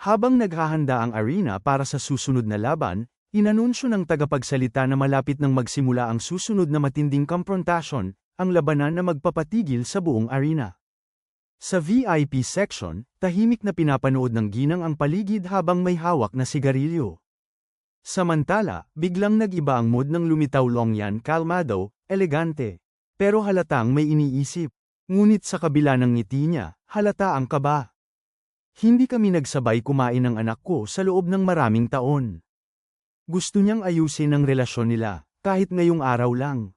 Habang naghahanda ang arena para sa susunod na laban, inanunsyo ng tagapagsalita na malapit nang magsimula ang susunod na matinding komprontasyon, ang labanan na magpapatigil sa buong arena. Sa VIP section, tahimik na pinapanood ng ginang ang paligid habang may hawak na sigarilyo. Samantala, biglang nag-iba ang mood ng lumitaw Longyan kalmado, elegante. Pero halatang may iniisip. Ngunit sa kabila ng ngiti niya, halata ang kaba. Hindi kami nagsabay kumain ng anak ko sa loob ng maraming taon. Gusto niyang ayusin ang relasyon nila, kahit ngayong araw lang.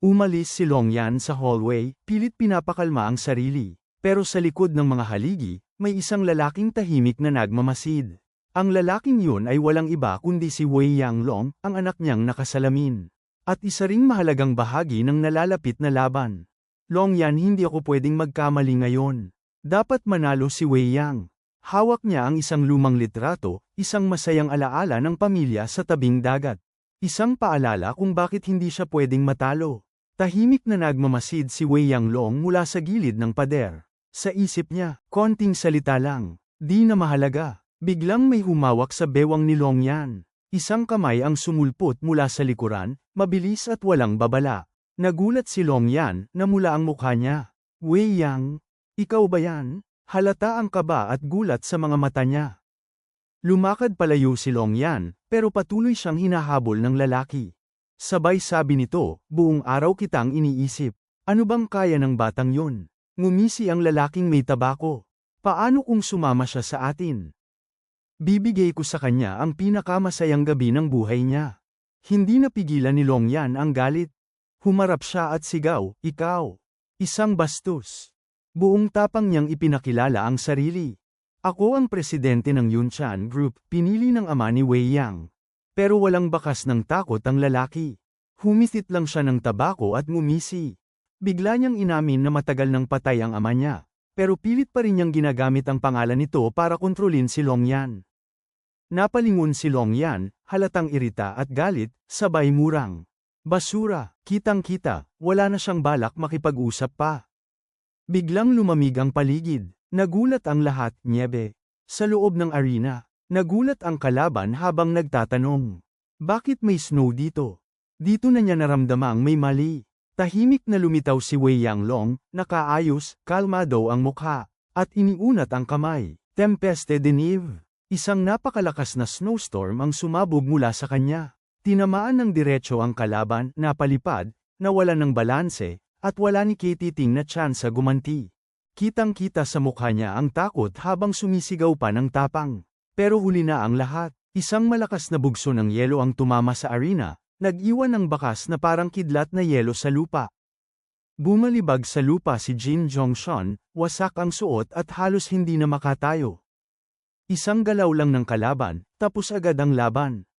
Umalis si Longyan sa hallway, pilit pinapakalma ang sarili. Pero sa likod ng mga haligi, may isang lalaking tahimik na nagmamasid. Ang lalaking yun ay walang iba kundi si Wei Yanglong, ang anak niyang nakasalamin. At isa ring mahalagang bahagi ng nalalapit na laban. Long yan hindi ako pwedeng magkamali ngayon. Dapat manalo si Wei Yang. Hawak niya ang isang lumang litrato, isang masayang alaala ng pamilya sa tabing dagat. Isang paalala kung bakit hindi siya pwedeng matalo. Tahimik na nagmamasid si Wei Yang Long mula sa gilid ng pader. Sa isip niya, konting salita lang. Di na mahalaga. Biglang may humawak sa bewang ni Long Yan. Isang kamay ang sumulpot mula sa likuran, mabilis at walang babala. Nagulat si Long Yan na mula ang mukha niya. Wei Yang, ikaw ba yan? Halata ang kaba at gulat sa mga mata niya. Lumakad palayo si Long Yan, pero patuloy siyang hinahabol ng lalaki. Sabay sabi nito, buong araw kitang iniisip. Ano bang kaya ng batang yun? Ngumisi ang lalaking may tabako. Paano kung sumama siya sa atin? Bibigay ko sa kanya ang pinakamasayang gabi ng buhay niya. Hindi napigilan ni Long Yan ang galit. Humarap siya at sigaw, ikaw. Isang bastos. Buong tapang niyang ipinakilala ang sarili. Ako ang presidente ng Yunchan Group, pinili ng ama ni Wei Yang. Pero walang bakas ng takot ang lalaki. Humisit lang siya ng tabako at ngumisi. Bigla niyang inamin na matagal nang patay ang ama niya. Pero pilit pa rin niyang ginagamit ang pangalan nito para kontrolin si Long Yan. Napalingon si Long Yan, halatang irita at galit, sabay murang. Basura, kitang-kita, wala na siyang balak makipag-usap pa. Biglang lumamig ang paligid, nagulat ang lahat, nyebe. Sa loob ng arena, nagulat ang kalaban habang nagtatanong. Bakit may snow dito? Dito na niya naramdamang may mali. Tahimik na lumitaw si Wei Yanglong, nakaayos, kalmado ang mukha, at iniunat ang kamay. Tempeste de Neve. Isang napakalakas na snowstorm ang sumabog mula sa kanya. Tinamaan ng diretso ang kalaban, napalipad, nawala ng balanse, at wala ni Katie Ting na tsansa gumanti. Kitang-kita sa mukha niya ang takot habang sumisigaw pa ng tapang. Pero huli na ang lahat. Isang malakas na bugso ng yelo ang tumama sa arena, nag-iwan ng bakas na parang kidlat na yelo sa lupa. Bumalibag sa lupa si Jin Jongshan, wasak ang suot at halos hindi na makatayo. Isang galaw lang ng kalaban, tapos agad ang laban.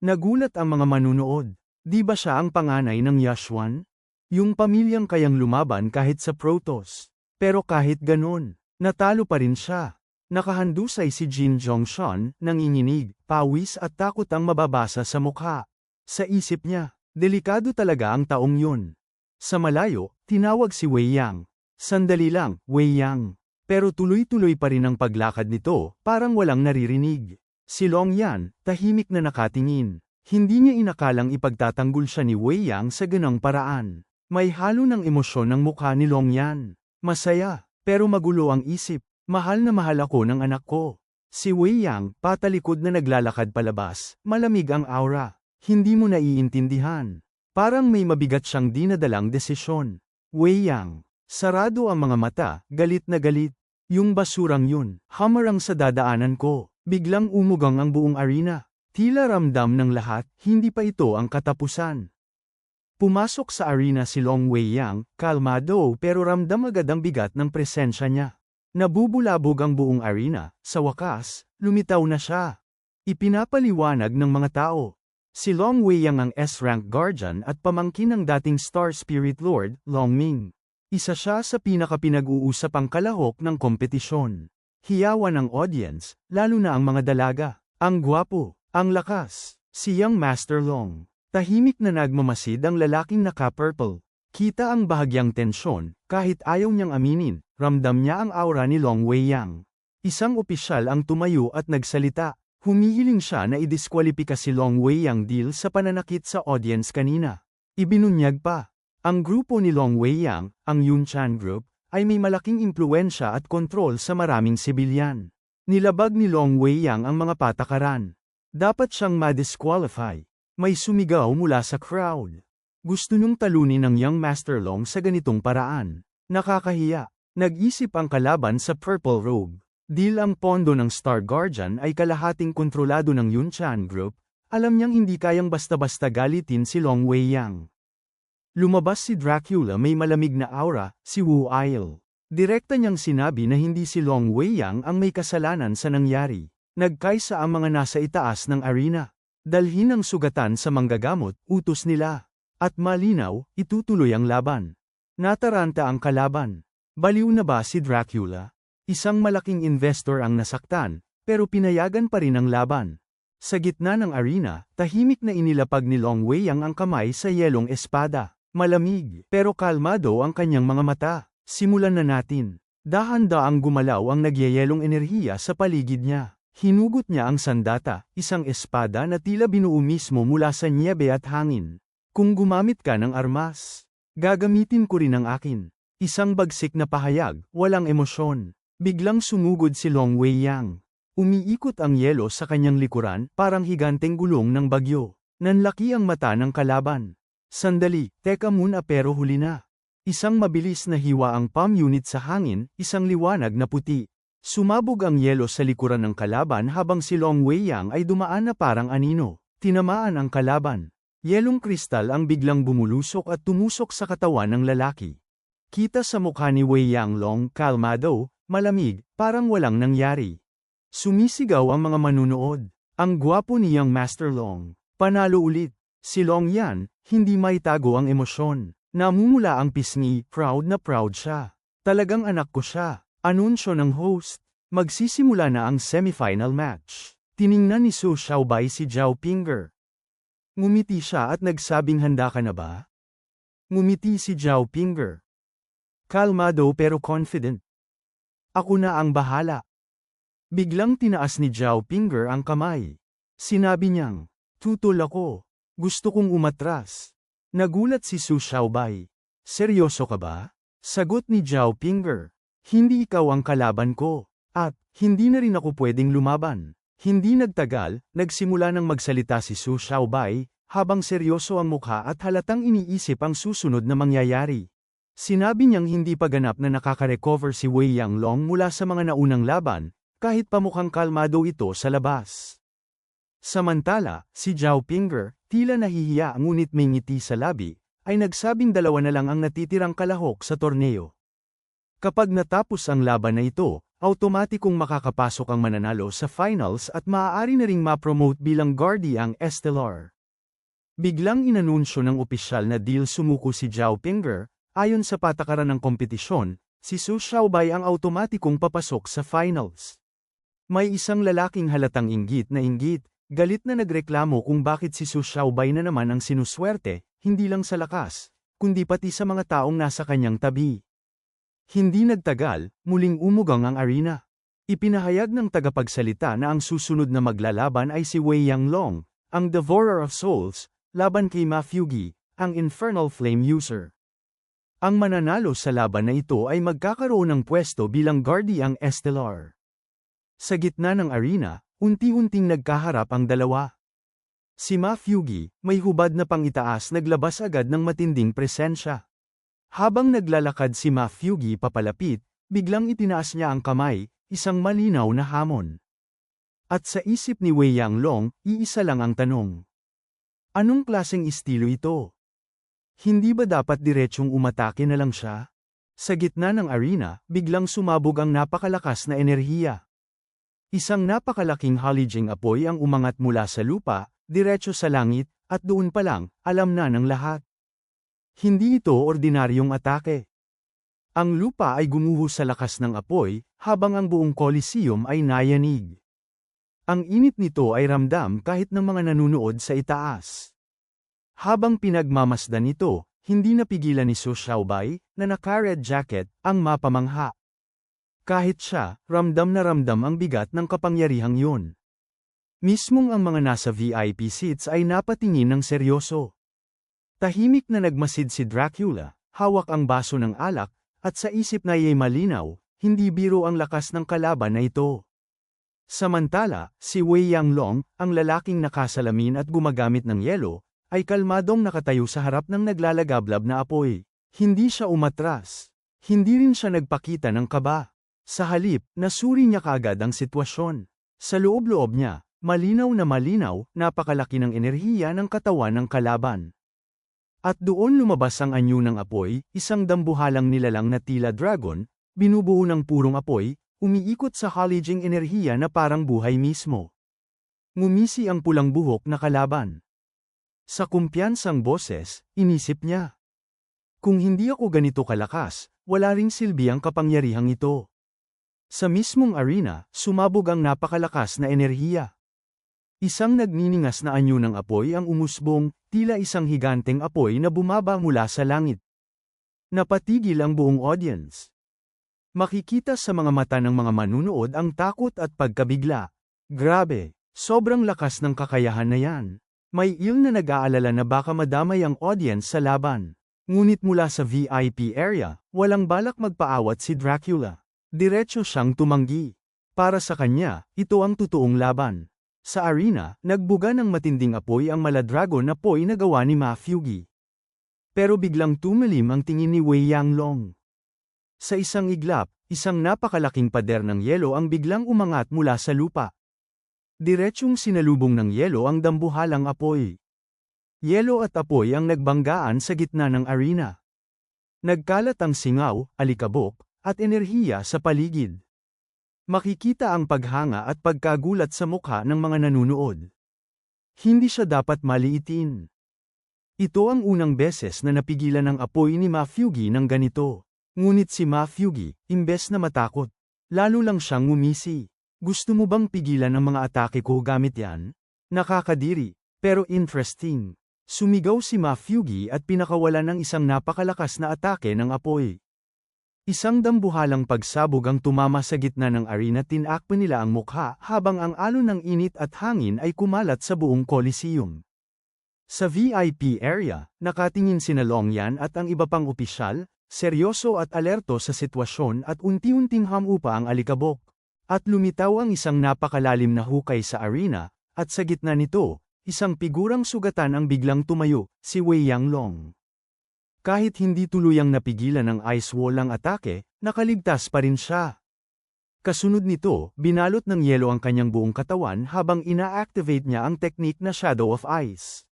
Nagulat ang mga manunood. Di ba siya ang panganay ng Yashwan? Yung pamilyang kayang lumaban kahit sa Protoss. Pero kahit ganun, natalo pa rin siya. Nakahandusay si Jin Jongshan, nanginginig, pawis at takot ang mababasa sa mukha. Sa isip niya, delikado talaga ang taong yun. Sa malayo, tinawag si Wei Yang. Sandali lang, Wei Yang. Pero tuloy-tuloy pa rin ang paglakad nito, parang walang naririnig. Si Long Yan, tahimik na nakatingin. Hindi niya inakalang ipagtatanggol siya ni Wei Yang sa ganang paraan. May halo ng emosyon ng mukha ni Long Yan. Masaya, pero magulo ang isip. Mahal na mahal ako ng anak ko. Si Wei Yang, patalikod na naglalakad palabas, malamig ang aura. Hindi mo naiintindihan. Parang may mabigat siyang dinadalang desisyon. Wei Yang, sarado ang mga mata, galit na galit. Yung basurang yun, hamarang sa dadaanan ko. Biglang umugang ang buong arena. Tila ramdam ng lahat, hindi pa ito ang katapusan. Pumasok sa arena si Long Wei Yang, kalmado pero ramdam agad ang bigat ng presensya niya. Nabubulabog ang buong arena, sa wakas, lumitaw na siya. Ipinapaliwanag ng mga tao. Si Long Wei Yang ang S-rank guardian at pamangkin ng dating Star Spirit Lord, Long Ming. Isa siya sa pinakapinag-uusapang kalahok ng kompetisyon. Hiyawan ng audience, lalo na ang mga dalaga. Ang gwapo, ang lakas, si Young Master Long. Tahimik na nagmamasid ang lalaking naka-purple. Kita ang bahagyang tensyon, kahit ayaw niyang aminin, ramdam niya ang aura ni Long Wei Yang. Isang opisyal ang tumayo at nagsalita. Humihiling siya na idiskwalipika si Long Wei Yang deal sa pananakit sa audience kanina. Ibinunyag pa. Ang grupo ni Long Wei Yang, ang Yunchan Group, ay may malaking impluensya at kontrol sa maraming sibilyan. Nilabag ni Long Wei Yang ang mga patakaran. Dapat siyang ma-disqualify. May sumigaw mula sa crowd. Gusto niyong talunin ng Young Master Long sa ganitong paraan. Nakakahiya. Nag-isip ang kalaban sa Purple Robe. Deal ang pondo ng Star Guardian ay kalahating kontrolado ng Yunchan Group, alam niyang hindi kayang basta-basta galitin si Long Wei Yang. Lumabas si Dracula may malamig na aura, si Wu Ail. Direkta niyang sinabi na hindi si Long Wei Yang ang may kasalanan sa nangyari. Nagkaisa ang mga nasa itaas ng arena. Dalhin ang sugatan sa manggagamot, utos nila. At malinaw, itutuloy ang laban. Nataranta ang kalaban. Baliw na ba si Dracula? Isang malaking investor ang nasaktan, pero pinayagan pa rin ang laban. Sa gitna ng arena, tahimik na inilapag ni Long Wei ang ang kamay sa yelong espada. Malamig, pero kalmado ang kanyang mga mata. Simulan na natin. Dahan-daang gumalaw ang nagyayelong enerhiya sa paligid niya. Hinugot niya ang sandata, isang espada na tila binuo mismo mula sa niebe at hangin. Kung gumamit ka ng armas, gagamitin ko rin ang akin. Isang bagsik na pahayag, walang emosyon. Biglang sumugod si Long Wei Yang. Umiikot ang yelo sa kanyang likuran, parang higanteng gulong ng bagyo. Nanlaki ang mata ng kalaban. Sandali, teka muna pero huli na. Isang mabilis na hiwa ang palm unit sa hangin, isang liwanag na puti. Sumabog ang yelo sa likuran ng kalaban habang si Long Wei Yang ay dumaan na parang anino. Tinamaan ang kalaban. Yelong kristal ang biglang bumulusok at tumusok sa katawan ng lalaki. Kita sa mukha ni Wei Yang Long kalmado, Malamig, parang walang nangyari. Sumisigaw ang mga manunood. Ang gwapo niyang Master Long. Panalo ulit. Si Long yan, hindi may tago ang emosyon. Namumula ang pisngi, proud na proud siya. Talagang anak ko siya. Anunsyo ng host. Magsisimula na ang semifinal match. Tiningnan ni Su Xiaobai si Zhao Pinger. Ngumiti siya at nagsabing handa ka na ba? Ngumiti si Zhao Pinger. Kalmado pero confident. Ako na ang bahala. Biglang tinaas ni Zhao Pinger ang kamay. Sinabi niyang, tutol ako. Gusto kong umatras. Nagulat si Su Xiaobai. Seryoso ka ba? Sagot ni Zhao Pinger. Hindi ikaw ang kalaban ko. At, hindi na rin ako pwedeng lumaban. Hindi nagtagal, nagsimula ng magsalita si Su Xiaobai, habang seryoso ang mukha at halatang iniisip ang susunod na mangyayari. Sinabi niyang hindi pa ganap na nakaka-recover si Wei Yang Long mula sa mga naunang laban, kahit pamukhang kalmado ito sa labas. Samantala, si Zhao Pinger, tila nahihiya ngunit may ngiti sa labi, ay nagsabing dalawa na lang ang natitirang kalahok sa torneo. Kapag natapos ang laban na ito, automatikong makakapasok ang mananalo sa finals at maaari na ring ma-promote bilang Guardiang Estelar. Biglang inanunsyo ng opisyal na deal sumuko si Zhao Pinger, Ayon sa patakaran ng kompetisyon, si Su Xiaobai ang automatikong papasok sa finals. May isang lalaking halatang inggit na inggit, galit na nagreklamo kung bakit si Su Xiaobai na naman ang sinuswerte, hindi lang sa lakas, kundi pati sa mga taong nasa kanyang tabi. Hindi nagtagal, muling umugang ang arena. Ipinahayag ng tagapagsalita na ang susunod na maglalaban ay si Wei Yang Long, ang Devourer of Souls, laban kay Ma Fugi, ang Infernal Flame User. Ang mananalo sa laban na ito ay magkakaroon ng pwesto bilang Guardiang Estelar. Sa gitna ng arena, unti-unting nagkaharap ang dalawa. Si Ma Fugi, may hubad na pangitaas naglabas agad ng matinding presensya. Habang naglalakad si Ma Fugi papalapit, biglang itinaas niya ang kamay, isang malinaw na hamon. At sa isip ni Wei Yang Long, iisa lang ang tanong. Anong klaseng estilo ito? Hindi ba dapat diretsyong umatake na lang siya? Sa gitna ng arena, biglang sumabog ang napakalakas na enerhiya. Isang napakalaking halijing apoy ang umangat mula sa lupa, diretso sa langit, at doon pa lang, alam na ng lahat. Hindi ito ordinaryong atake. Ang lupa ay gumuho sa lakas ng apoy, habang ang buong Coliseum ay nayanig. Ang init nito ay ramdam kahit ng mga nanunood sa itaas. Habang pinagmamasdan nito, hindi napigilan ni Su Xiaobai, na naka-red jacket, ang mapamangha. Kahit siya, ramdam na ramdam ang bigat ng kapangyarihang yun. Mismong ang mga nasa VIP seats ay napatingin ng seryoso. Tahimik na nagmasid si Dracula, hawak ang baso ng alak, at sa isip na iyay malinaw, hindi biro ang lakas ng kalaban na ito. Samantala, si Wei Yanglong, ang lalaking nakasalamin at gumagamit ng yelo, ay kalmadong nakatayo sa harap ng naglalagablab na apoy. Hindi siya umatras. Hindi rin siya nagpakita ng kaba. Sa halip, nasuri niya kaagad ang sitwasyon. Sa loob-loob niya, malinaw na malinaw, napakalaki ng enerhiya ng katawan ng kalaban. At doon lumabas ang anyo ng apoy, isang dambuhalang nilalang na tila dragon, binubuo ng purong apoy, umiikot sa halijing enerhiya na parang buhay mismo. Ngumisi ang pulang buhok na kalaban. Sa kumpiyansang boses, inisip niya. Kung hindi ako ganito kalakas, wala ring silbi ang kapangyarihang ito. Sa mismong arena, sumabog ang napakalakas na enerhiya. Isang nagniningas na anyo ng apoy ang umusbong, tila isang higanteng apoy na bumaba mula sa langit. Napatigil ang buong audience. Makikita sa mga mata ng mga manunood ang takot at pagkabigla. Grabe, sobrang lakas ng kakayahan na yan. May il na nag-aalala na baka madamay ang audience sa laban. Ngunit mula sa VIP area, walang balak magpaawat si Dracula. Diretso siyang tumanggi. Para sa kanya, ito ang totoong laban. Sa arena, nagbuga ng matinding apoy ang maladragon na poy na gawa ni Ma Fugi. Pero biglang tumilim ang tingin ni Wei Yanglong. Sa isang iglap, isang napakalaking pader ng yelo ang biglang umangat mula sa lupa. Diretsyong sinalubong ng yelo ang dambuhalang apoy. Yelo at apoy ang nagbanggaan sa gitna ng arena. Nagkalat ang singaw, alikabok, at enerhiya sa paligid. Makikita ang paghanga at pagkagulat sa mukha ng mga nanunood. Hindi siya dapat maliitin. Ito ang unang beses na napigilan ng apoy ni Mafugi ng ganito. Ngunit si Mafugi, imbes na matakot, lalo lang siyang ngumisi. Gusto mo bang pigilan ang mga atake ko gamit yan? Nakakadiri, pero interesting. Sumigaw si Mafugi at pinakawalan ng isang napakalakas na atake ng apoy. Isang dambuhalang pagsabog ang tumama sa gitna ng arena tinakpan nila ang mukha habang ang alon ng init at hangin ay kumalat sa buong Coliseum. Sa VIP area, nakatingin sina Longyan at ang iba pang opisyal, seryoso at alerto sa sitwasyon at unti-unting hamupa ang alikabok. At lumitaw ang isang napakalalim na hukay sa arena, at sa gitna nito, isang pigurang sugatan ang biglang tumayo, si Wei Yanglong. Kahit hindi tuluyang napigilan ng ice wall ang atake, nakaligtas pa rin siya. Kasunod nito, binalot ng yelo ang kanyang buong katawan habang ina-activate niya ang teknik na Shadow of Ice.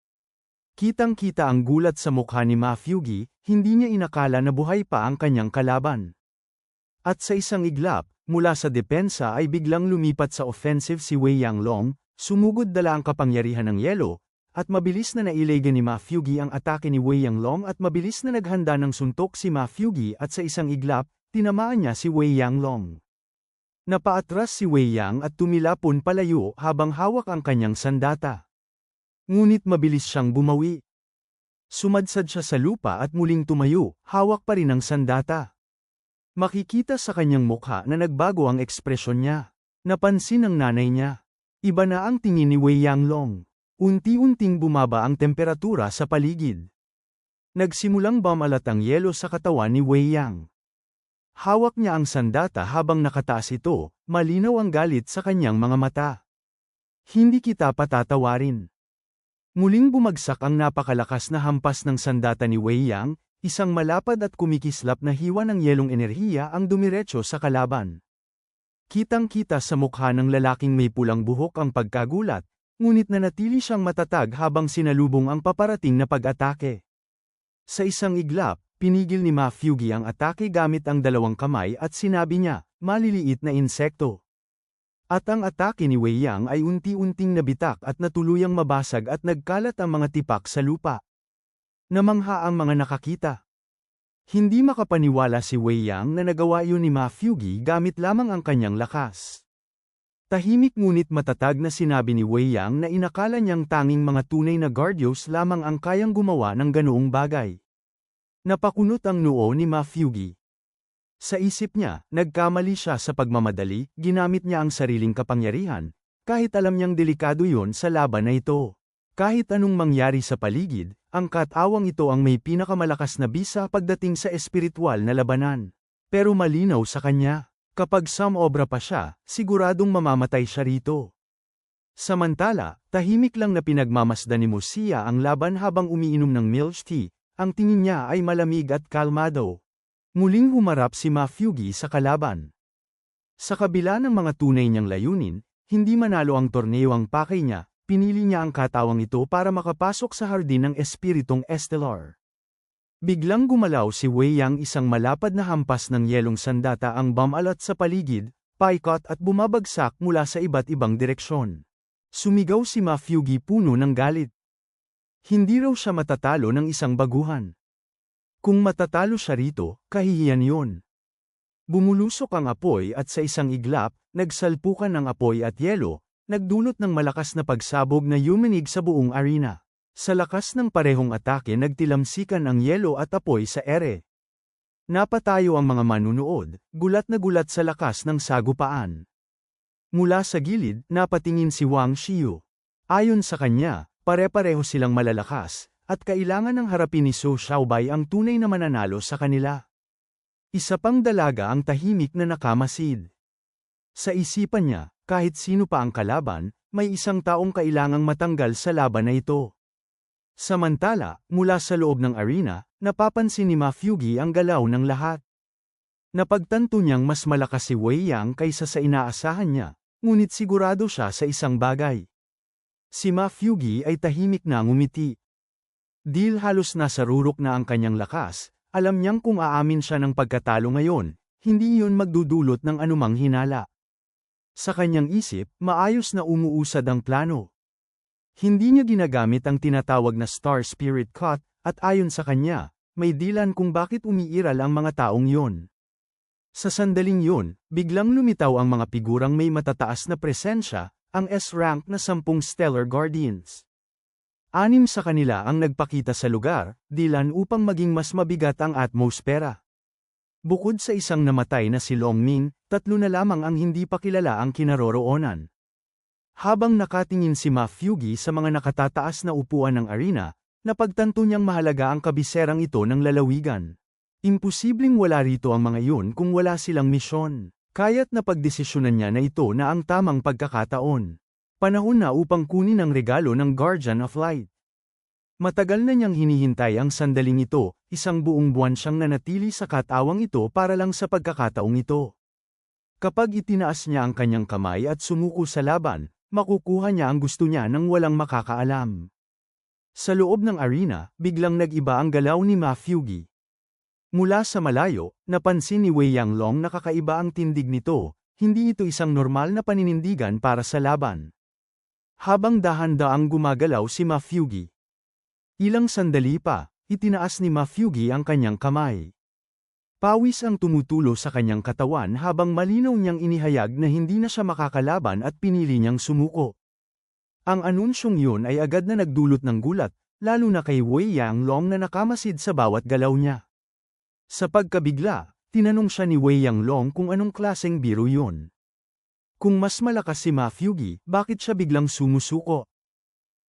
Kitang-kita ang gulat sa mukha ni Mafugi, hindi niya inakala na buhay pa ang kanyang kalaban. At sa isang iglap, mula sa depensa ay biglang lumipat sa offensive si Wei Yanglong, sumugod dala ang kapangyarihan ng yelo, at mabilis na nailega ni Mafugi ang atake ni Wei Yanglong at mabilis na naghanda ng suntok si Mafugi at sa isang iglap, tinamaan niya si Wei Yanglong. Napaatras si Wei Yang at tumilapon palayo habang hawak ang kanyang sandata. Ngunit mabilis siyang bumawi. Sumadsad siya sa lupa at muling tumayo, hawak pa rin ang sandata. Makikita sa kanyang mukha na nagbago ang ekspresyon niya. Napansin ng nanay niya. Iba na ang tingin ni Wei Yanglong. Unti-unting bumaba ang temperatura sa paligid. Nagsimulang bamalat ang yelo sa katawan ni Wei Yang. Hawak niya ang sandata habang nakataas ito, malinaw ang galit sa kanyang mga mata. Hindi kita patatawarin. Muling bumagsak ang napakalakas na hampas ng sandata ni Wei Yang, isang malapad at kumikislap na hiwa ng yelong enerhiya ang dumiretso sa kalaban. Kitang-kita sa mukha ng lalaking may pulang buhok ang pagkagulat, ngunit nanatili siyang matatag habang sinalubong ang paparating na pag-atake. Sa isang iglap, pinigil ni Ma Fugi ang atake gamit ang dalawang kamay at sinabi niya, maliliit na insekto. At ang atake ni Wei Yang ay unti-unting nabitak at natuluyang mabasag at nagkalat ang mga tipak sa lupa. Namangha ang mga nakakita. Hindi makapaniwala si Wei Yang na nagawa yun ni Ma Fugi gamit lamang ang kanyang lakas. Tahimik ngunit matatag na sinabi ni Wei Yang na inakala niyang tanging mga tunay na guardios lamang ang kayang gumawa ng ganoong bagay. Napakunot ang noo ni Ma Fugi. Sa isip niya, nagkamali siya sa pagmamadali, ginamit niya ang sariling kapangyarihan, kahit alam niyang delikado yon sa laban na ito. Kahit anong mangyari sa paligid, ang katawang ito ang may pinakamalakas na bisa pagdating sa espiritual na labanan. Pero malinaw sa kanya, kapag samobra pa siya, siguradong mamamatay siya rito. Samantala, tahimik lang na pinagmamasdan ni Musia ang laban habang umiinom ng milk tea, ang tingin niya ay malamig at kalmado. Muling humarap si Mafugi sa kalaban. Sa kabila ng mga tunay niyang layunin, hindi manalo ang torneo ang pakay niya, pinili niya ang katawang ito para makapasok sa hardin ng espiritong Estelar. Biglang gumalaw si Wei Yang isang malapad na hampas ng yelong sandata ang bumalat sa paligid, paikot at bumabagsak mula sa iba't ibang direksyon. Sumigaw si Mafyugi puno ng galit. Hindi raw siya matatalo ng isang baguhan. Kung matatalo siya rito, kahihiyan yon. Bumulusok ang apoy at sa isang iglap, nagsalpukan ang apoy at yelo, nagdulot ng malakas na pagsabog na yuminig sa buong arena. Sa lakas ng parehong atake nagtilamsikan ang yelo at apoy sa ere. Napatayo ang mga manunood, gulat na gulat sa lakas ng sagupaan. Mula sa gilid, napatingin si Wang Xiu. Ayon sa kanya, pare-pareho silang malalakas, at kailangan ng harapin ni Su Xiaobai ang tunay na mananalo sa kanila. Isa pang dalaga ang tahimik na nakamasid. Sa isipan niya, kahit sino pa ang kalaban, may isang taong kailangang matanggal sa laban na ito. Samantala, mula sa loob ng arena, napapansin ni Mafyugi ang galaw ng lahat. Napagtanto niyang mas malakas si Wei Yang kaysa sa inaasahan niya, ngunit sigurado siya sa isang bagay. Si Mafyugi ay tahimik na ngumiti. Dil halos nasa rurok na ang kanyang lakas, alam niyang kung aamin siya ng pagkatalo ngayon, hindi iyon magdudulot ng anumang hinala. Sa kanyang isip, maayos na umuusad ang plano. Hindi niya ginagamit ang tinatawag na Star Spirit Cut, at ayon sa kanya, may dilan kung bakit umiiral ang mga taong yon. Sa sandaling yon, biglang lumitaw ang mga figurang may matataas na presensya, ang S-rank na sampung Stellar Guardians. Anim sa kanila ang nagpakita sa lugar, dilan upang maging mas mabigat ang atmosfera. Bukod sa isang namatay na si Long Ming, tatlo na lamang ang hindi pa kilala ang kinaroroonan. Habang nakatingin si Ma sa mga nakatataas na upuan ng arena, napagtanto niyang mahalaga ang kabiserang ito ng lalawigan. Imposibleng wala rito ang mga yun kung wala silang misyon. Kaya't napagdesisyonan niya na ito na ang tamang pagkakataon. Panahon na upang kunin ang regalo ng Guardian of Light. Matagal na niyang hinihintay ang sandaling ito, isang buong buwan siyang nanatili sa katawang ito para lang sa pagkakataong ito. Kapag itinaas niya ang kanyang kamay at sumuko sa laban, makukuha niya ang gusto niya nang walang makakaalam. Sa loob ng arena, biglang nag-iba ang galaw ni Ma Fugi. Mula sa malayo, napansin ni Wei Yanglong na kakaiba ang tindig nito, hindi ito isang normal na paninindigan para sa laban. Habang dahan-daang gumagalaw si Ma Fugi, Ilang sandali pa, itinaas ni Mafyugi ang kanyang kamay. Pawis ang tumutulo sa kanyang katawan habang malinaw niyang inihayag na hindi na siya makakalaban at pinili niyang sumuko. Ang anunsyong yun ay agad na nagdulot ng gulat, lalo na kay Wei Yang Long na nakamasid sa bawat galaw niya. Sa pagkabigla, tinanong siya ni Wei Yang Long kung anong klaseng biro yun. Kung mas malakas si Mafyugi, bakit siya biglang sumusuko?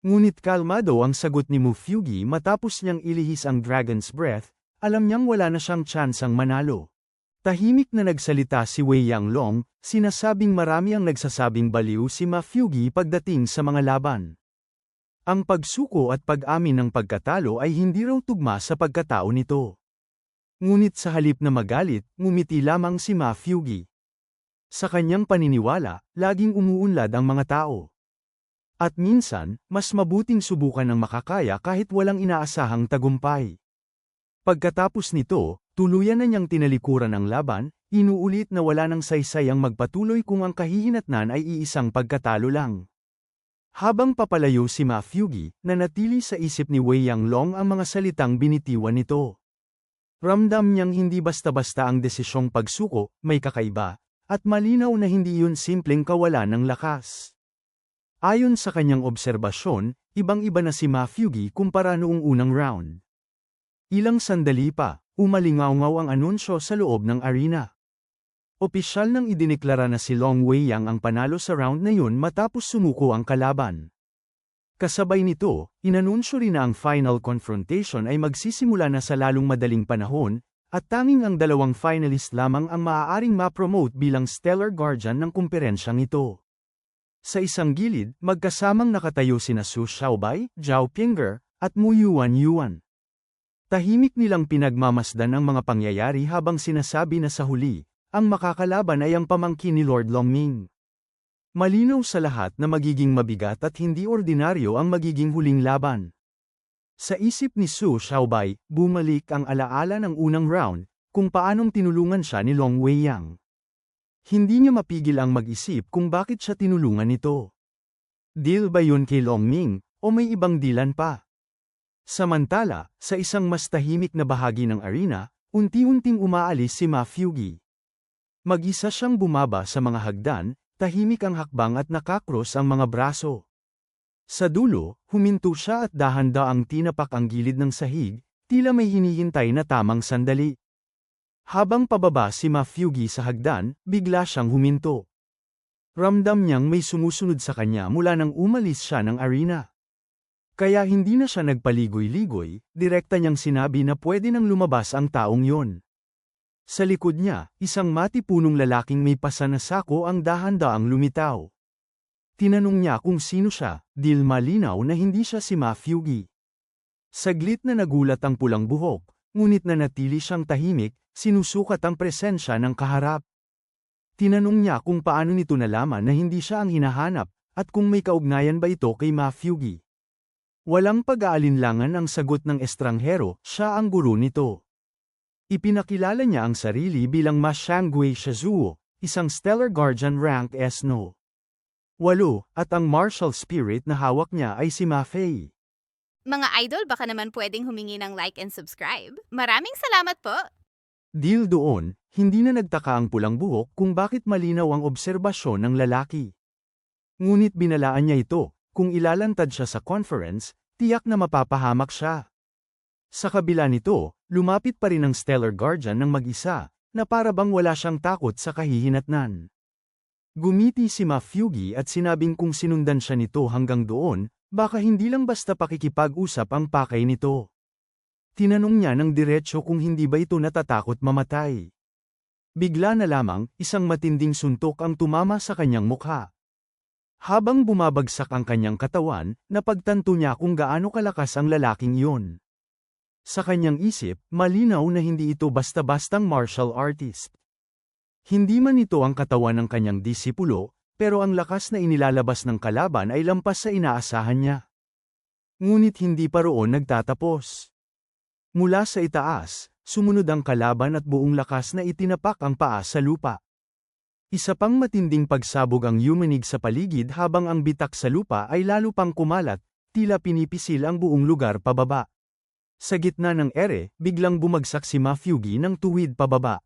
Ngunit kalmado ang sagot ni Mufyugi matapos niyang ilihis ang Dragon's Breath, alam niyang wala na siyang tsansang manalo. Tahimik na nagsalita si Wei Yanglong, sinasabing marami ang nagsasabing baliw si Mafyugi pagdating sa mga laban. Ang pagsuko at pag-amin ng pagkatalo ay hindi raw tugma sa pagkatao nito. Ngunit sa halip na magalit, ngumiti lamang si Mafyugi. Sa kanyang paniniwala, laging umuunlad ang mga tao. At minsan, mas mabuting subukan ng makakaya kahit walang inaasahang tagumpay. Pagkatapos nito, tuluyan na niyang tinalikuran ang laban, inuulit na wala ng saysay ang magpatuloy kung ang kahihinatnan ay iisang pagkatalo lang. Habang papalayo si Ma Fugi, nanatili sa isip ni Wei Yanglong ang mga salitang binitiwan nito. Ramdam niyang hindi basta-basta ang desisyong pagsuko, may kakaiba, at malinaw na hindi yun simpleng kawalan ng lakas. Ayon sa kanyang obserbasyon, ibang-iba na si Mafyugi kumpara noong unang round. Ilang sandali pa, umalingaw ang anunsyo sa loob ng arena. Opisyal nang idineklara na si Long Wei Yang ang panalo sa round na yun matapos sumuko ang kalaban. Kasabay nito, inanunsyo rin na ang final confrontation ay magsisimula na sa lalong madaling panahon, at tanging ang dalawang finalist lamang ang maaaring ma-promote bilang stellar guardian ng kumperensyang ito. Sa isang gilid, magkasamang nakatayo sina Su Xiaobai, Zhao Pinger, at Mu Yuan Yuan. Tahimik nilang pinagmamasdan ang mga pangyayari habang sinasabi na sa huli, ang makakalaban ay ang pamangkin ni Lord Longming. Malinaw sa lahat na magiging mabigat at hindi ordinaryo ang magiging huling laban. Sa isip ni Su Xiaobai, bumalik ang alaala ng unang round, kung paanong tinulungan siya ni Long Wei Yang. Hindi niya mapigil ang mag-isip kung bakit siya tinulungan nito. Deal ba yun kay Long Ming, o may ibang dilan pa? Samantala, sa isang mas tahimik na bahagi ng arena, unti-unting umaalis si Ma Fugi. Mag-isa siyang bumaba sa mga hagdan, tahimik ang hakbang at nakakros ang mga braso. Sa dulo, huminto siya at dahan-daang tinapak ang gilid ng sahig, tila may hinihintay na tamang sandali. Habang pababa si Mafugi sa hagdan, bigla siyang huminto. Ramdam niyang may sumusunod sa kanya mula nang umalis siya ng arena. Kaya hindi na siya nagpaligoy-ligoy, direkta niyang sinabi na pwede nang lumabas ang taong yon. Sa likod niya, isang matipunong lalaking may pasa na sako ang dahan-daang lumitaw. Tinanong niya kung sino siya, dil malinaw na hindi siya si Ma Fugi. Saglit na nagulat ang pulang buhok, ngunit na natili siyang tahimik, sinusukat ang presensya ng kaharap. Tinanong niya kung paano nito nalaman na hindi siya ang hinahanap, at kung may kaugnayan ba ito kay Ma Fugi. Walang pag-aalinlangan ang sagot ng estranghero, siya ang guro nito. Ipinakilala niya ang sarili bilang Ma Shangui Shizuo, isang stellar guardian rank S-No. Walo, at ang martial spirit na hawak niya ay si Ma Fei. Mga idol, baka naman pwedeng humingi ng like and subscribe. Maraming salamat po! Deal doon, hindi na nagtaka ang pulang buhok kung bakit malinaw ang obserbasyon ng lalaki. Ngunit binalaan niya ito, kung ilalantad siya sa conference, tiyak na mapapahamak siya. Sa kabila nito, lumapit pa rin ang Stellar Guardian ng mag-isa, na para bang wala siyang takot sa kahihinatnan. Gumiti si Mafugi at sinabing kung sinundan siya nito hanggang doon, baka hindi lang basta pakikipag-usap ang pakay nito. Tinanong niya ng diretsyo kung hindi ba ito natatakot mamatay. Bigla na lamang, isang matinding suntok ang tumama sa kanyang mukha. Habang bumabagsak ang kanyang katawan, napagtanto niya kung gaano kalakas ang lalaking iyon. Sa kanyang isip, malinaw na hindi ito basta-bastang martial artist. Hindi man ito ang katawan ng kanyang disipulo, pero ang lakas na inilalabas ng kalaban ay lampas sa inaasahan niya. Ngunit hindi pa roon nagtatapos. Mula sa itaas, sumunod ang kalaban at buong lakas na itinapak ang paa sa lupa. Isa pang matinding pagsabog ang yumanig sa paligid habang ang bitak sa lupa ay lalo pang kumalat, tila pinipisil ang buong lugar pababa. Sa gitna ng ere, biglang bumagsak si Mafugi ng tuwid pababa.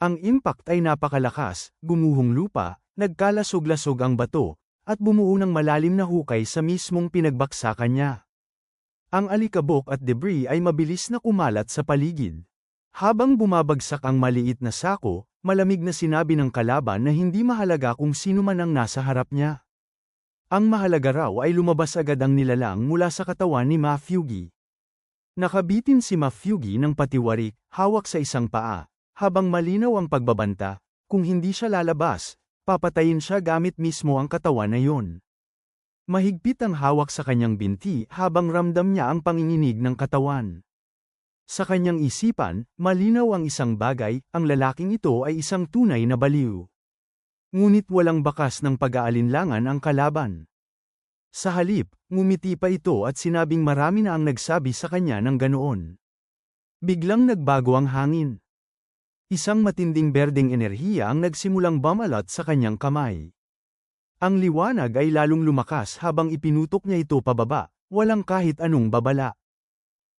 Ang impact ay napakalakas, gumuhong lupa, nagkalasog-lasog ang bato, at bumuo ng malalim na hukay sa mismong pinagbaksakan niya. Ang alikabok at debris ay mabilis na kumalat sa paligid. Habang bumabagsak ang maliit na sako, malamig na sinabi ng kalaban na hindi mahalaga kung sino man ang nasa harap niya. Ang mahalaga raw ay lumabas agad ang nilalang mula sa katawan ni Mafugi. Nakabitin si Mafugi ng patiwarik, hawak sa isang paa, habang malinaw ang pagbabanta, kung hindi siya lalabas, papatayin siya gamit mismo ang katawan na yon. Mahigpit ang hawak sa kanyang binti habang ramdam niya ang panginginig ng katawan. Sa kanyang isipan, malinaw ang isang bagay, ang lalaking ito ay isang tunay na baliw. Ngunit walang bakas ng pag-aalinlangan ang kalaban. Sa halip, ngumiti pa ito at sinabing marami na ang nagsabi sa kanya ng ganoon. Biglang nagbago ang hangin. Isang matinding berdeng enerhiya ang nagsimulang bumalat sa kanyang kamay. Ang liwanag ay lalong lumakas habang ipinutok niya ito pababa, walang kahit anong babala.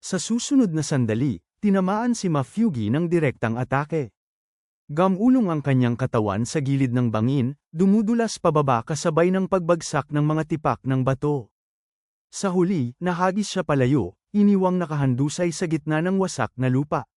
Sa susunod na sandali, tinamaan si Mafugi ng direktang atake. Gamulong ang kanyang katawan sa gilid ng bangin, dumudulas pababa kasabay ng pagbagsak ng mga tipak ng bato. Sa huli, nahagis siya palayo, iniwang nakahandusay sa gitna ng wasak na lupa.